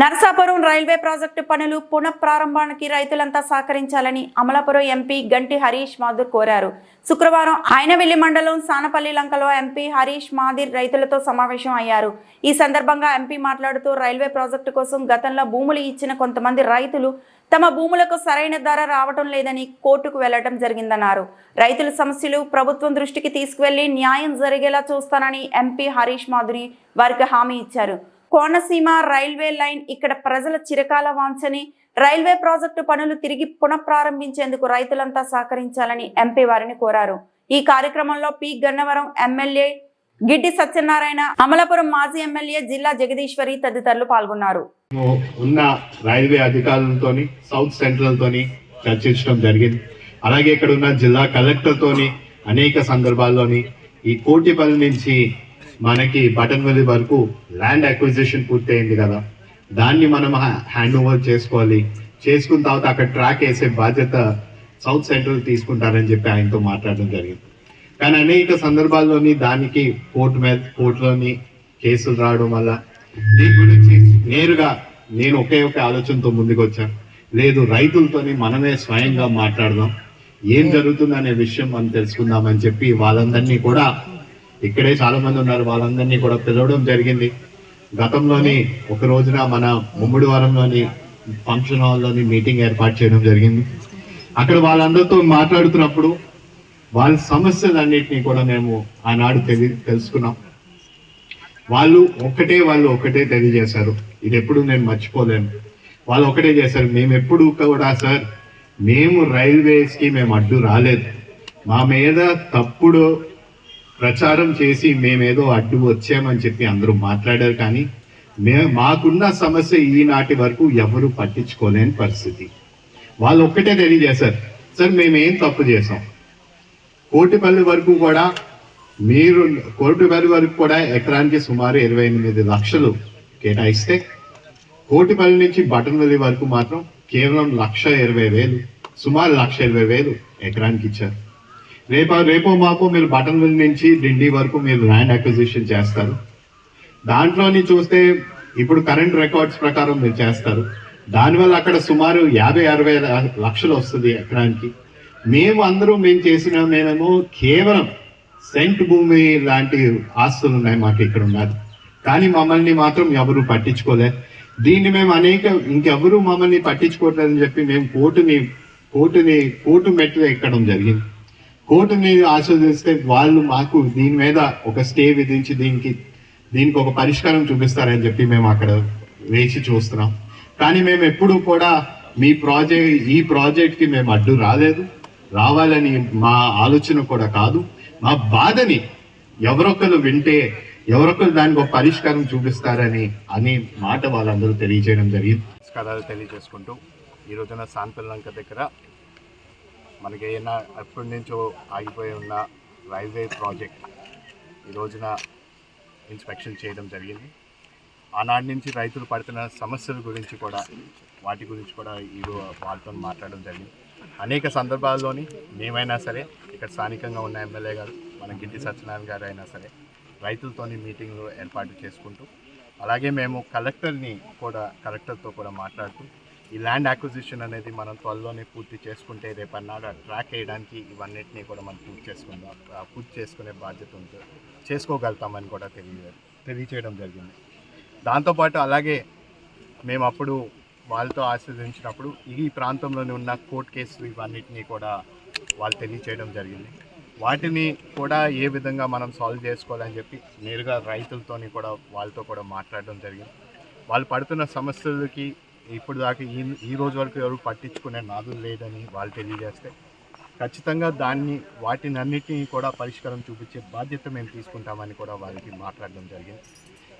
Narasapuram railway project పనులు పునఃప్రారంభానికి రైతులంతా సహకరించాలని అమలాపురం ఎంపీ గంటి హరీష్ మాధుర్ కోరారు. శుక్రవారం ఆయనవెల్లి మండలం సానపల్లి లంకలో ఎంపీ హరీష్ మాదిర్ రైతులతో సమావేశం అయ్యారు. ఈ సందర్భంగా ఎంపీ మాట్లాడుతూ రైల్వే ప్రాజెక్టు కోసం గతంలో భూములు ఇచ్చిన కొంతమంది రైతులు తమ భూములకు సరైన ధర రావటం లేదని కోర్టుకు వెళ్ళడం జరిగిందన్నారు. రైతుల సమస్యలు ప్రభుత్వం దృష్టికి తీసుకువెళ్ళి న్యాయం జరిగేలా చూస్తానని ఎంపీ హరీష్ మాధురి వారికి హామీ ఇచ్చారు. కోనసీమ రైల్వే లైన్ ఇక్కడ ప్రజల చిరకాల వాంఛని. రైల్వే ప్రాజెక్టు పనులు తిరిగి పునఃప్రారంభించేందుకు రైతులంతా సహకరించాలని ఎంపీ వారిని కోరారు. ఈ కార్యక్రమంలో పి. గన్నవరం ఎమ్మెల్యే గిడ్డి సత్యనారాయణ అమలాపురం మాజీ ఎమ్మెల్యే జిల్లా జగదీశ్వరి తదితరులు పాల్గొన్నారు. ఉన్న రైల్వే అధికారులతోని సౌత్ సెంట్రల్ తోని చర్చించడం జరిగింది. అలాగే ఇక్కడ ఉన్న జిల్లా కలెక్టర్ తోని అనేక సందర్భాల్లోని ఈ కోటి పని నుంచి మనకి బటన్ వెళ్ళి వరకు ల్యాండ్ అక్విజిషన్ పూర్తయింది కదా. దాన్ని మనం హ్యాండ్ ఓవర్ చేసుకోవాలి. చేసుకున్న తర్వాత అక్కడ ట్రాక్ వేసే బాధ్యత సౌత్ సెంట్రల్ తీసుకుంటారని చెప్పి ఆయనతో మాట్లాడడం జరిగింది. కానీ అనేక సందర్భాల్లోని దానికి కోర్టు మీద కోర్టులోని కేసులు రావడం వల్ల దీని గురించి నేరుగా నేను ఒకే ఒక ఆలోచనతో ముందుకు వచ్చాను లేదు రైతులతోని మనమే స్వయంగా మాట్లాడదాం. ఏం జరుగుతుంది అనే విషయం మనం తెలుసుకుందామని చెప్పి వాళ్ళందరినీ కూడా ఇక్కడే చాలా మంది ఉన్నారు. వాళ్ళందరినీ కూడా పిలవడం జరిగింది. గతంలోని ఒక రోజున మన ముమ్మిడివారంలోని ఫంక్షన్ హాల్లోని మీటింగ్ ఏర్పాటు చేయడం జరిగింది. అక్కడ వాళ్ళందరితో మాట్లాడుతున్నప్పుడు వాళ్ళ సమస్యలన్నింటినీ కూడా మేము ఆనాడు తెలి తెలుసుకున్నాం. వాళ్ళు ఒకటే వాళ్ళు ఒకటే తెలియజేశారు. ఇది ఎప్పుడు నేను మర్చిపోలేను. వాళ్ళు ఒకటే చేశారు. మేము ఎప్పుడు కూడా సార్ మేము రైల్వేస్కి మేము అడ్డు రాలేదు. మా మీద తప్పుడు ప్రచారం చేసి మేమేదో అడ్డు వచ్చామని చెప్పి అందరూ మాట్లాడారు కానీ మే మాకున్న సమస్య ఈనాటి వరకు ఎవరు పట్టించుకోలేని పరిస్థితి. వాళ్ళు ఒక్కటే తెలియజేశారు సార్ మేమేం తప్పు చేసాం కోటిపల్లి వరకు కూడా మీరు కోటిపల్లి వరకు కూడా ఎకరానికి సుమారు ఇరవై ఎనిమిది లక్షలు కేటాయిస్తే కోటిపల్లి నుంచి బటన్వల్లి వరకు మాత్రం కేవలం లక్ష ఇరవై వేలు సుమారు లక్ష ఇరవై వేలు ఎకరానికి ఇచ్చారు. రేపో రేపో మాపో మీరు బటన్వల్లి నుంచి డిండి వరకు మీరు ల్యాండ్ అక్విజిషన్ చేస్తారు. దాంట్లోని చూస్తే ఇప్పుడు కరెంట్ రికార్డ్స్ ప్రకారం మీరు చేస్తారు. దానివల్ల అక్కడ సుమారు యాభై అరవై లక్షలు వస్తుంది ఎకరానికి. మేము అందరూ మేము చేసిన మేమేమో కేవలం సెంట్ భూమి లాంటి ఆస్తులు ఉన్నాయి మాకు ఇక్కడ ఉన్నది. కానీ మమ్మల్ని మాత్రం ఎవరు పట్టించుకోలే. దీన్ని మేము అనేక ఇంకెవరు మమ్మల్ని పట్టించుకోవట్లేదని చెప్పి మేము కోర్టుని కోర్టుని కోర్టు మెట్లు ఎక్కడం జరిగింది. కోర్టుని ఆస్వాదిస్తే వాళ్ళు మాకు దీని మీద ఒక స్టే విధించి దీనికి దీనికి ఒక పరిష్కారం చూపిస్తారని చెప్పి మేము అక్కడ వేచి చూస్తున్నాం. కానీ మేము ఎప్పుడూ కూడా మీ ప్రాజెక్ట్ ఈ ప్రాజెక్ట్కి మేము అడ్డు రాలేదు. రావాలని మా ఆలోచన కూడా కాదు. మా బాధని ఎవరొకరు వింటే ఎవరొకరు దానికి ఒక పరిష్కారం చూపిస్తారని అని మాట వాళ్ళందరూ తెలియజేయడం జరిగింది. నమస్కారాలు తెలియజేసుకుంటూ ఈ రోజున సాన్పిల్లంక దగ్గర మనకి ఏమైనా ఎప్పటి నుంచో ఆగిపోయి ఉన్న రైల్వే ప్రాజెక్ట్ ఈ రోజున ఇన్స్పెక్షన్ చేయడం జరిగింది. ఆనాటి నుంచి రైతులు పడుతున్న సమస్యల గురించి కూడా వాటి గురించి కూడా ఈ వాళ్ళతో మాట్లాడడం జరిగింది. అనేక సందర్భాల్లోని మేమైనా సరే ఇక్కడ స్థానికంగా ఉన్న ఎమ్మెల్యే గారు మన గిడ్డి సత్యనారాయణ గారు అయినా సరే రైతులతోని మీటింగ్లు ఏర్పాటు చేసుకుంటూ అలాగే మేము కలెక్టర్ని కూడా కలెక్టర్తో కూడా మాట్లాడుతూ ఈ ల్యాండ్ అక్విజిషన్ అనేది మనం త్వరలోనే పూర్తి చేసుకుంటే రేపన్నాడు ట్రాక్ వేయడానికి ఇవన్నిటిని కూడా మనం పూర్తి చేసుకుందాం. పూర్తి చేసుకునే బాధ్యత ఉంటుంది చేసుకోగలుగుతామని కూడా తెలియ తెలియచేయడం జరిగింది. దాంతోపాటు అలాగే మేము అప్పుడు వాళ్ళతో ఆశీర్వదించినప్పుడు ఈ ప్రాంతంలోనే ఉన్న కోర్టు కేసులు ఇవన్నిటినీ కూడా వాళ్ళు తెలియచేయడం జరిగింది. వాటిని కూడా ఏ విధంగా మనం సాల్వ్ చేసుకోవాలని చెప్పి నేరుగా రైతులతోని కూడా వాళ్ళతో కూడా మాట్లాడడం జరిగింది. వాళ్ళు పడుతున్న సమస్యలకి ఇప్పుడు దాకా ఈ ఈ రోజు వరకు ఎవరు పట్టించుకునే నాదులు లేదని వాళ్ళు తెలియజేస్తే ఖచ్చితంగా దాన్ని వాటిని అన్నిటినీ కూడా పరిష్కారం చూపించే బాధ్యత మేము తీసుకుంటామని కూడా వారికి మాట్లాడడం జరిగింది.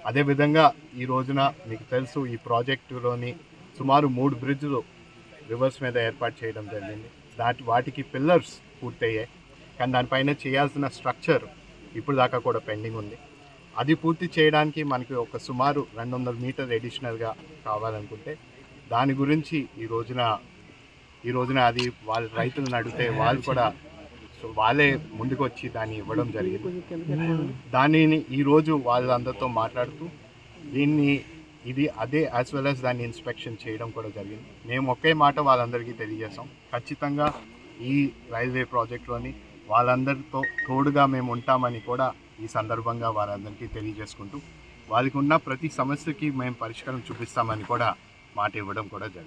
అదేవిధంగా ఈ రోజున మీకు తెలుసు ఈ ప్రాజెక్టులోని సుమారు మూడు బ్రిడ్జ్లు రివర్స్ మీద ఏర్పాటు చేయడం జరిగింది. దాటి వాటికి పిల్లర్స్ పూర్తయ్యాయి. కానీ దానిపైన చేయాల్సిన స్ట్రక్చర్ ఇప్పుడు దాకా కూడా పెండింగ్ ఉంది. అది పూర్తి చేయడానికి మనకి ఒక సుమారు రెండు వందల మీటర్ ఎడిషనల్గా కావాలనుకుంటే దాని గురించి ఈ రోజున ఈ రోజున అది వాళ్ళ రైతులను అడిగితే వాళ్ళు కూడా సో వాళ్ళే ముందుకు వచ్చి దాన్ని ఇవ్వడం జరిగింది. దానిని ఈరోజు వాళ్ళందరితో మాట్లాడుతూ దీన్ని ఇది అదే యాజ్ వెల్ యాజ్ దాన్ని ఇన్స్పెక్షన్ చేయడం కూడా జరిగింది. మేము ఒకే మాట వాళ్ళందరికీ తెలియజేసాం ఖచ్చితంగా ఈ రైల్వే ప్రాజెక్ట్లోని వాళ్ళందరితో తోడుగా మేము ఉంటామని కూడా ఈ సందర్భంగా వారందరికీ తెలియజేసుకుంటూ వాళ్ళకి ఉన్న ప్రతి సమస్యకి మేము పరిష్కారం చూపిస్తామని కూడా మాట ఇవ్వడం కూడా జరిగింది.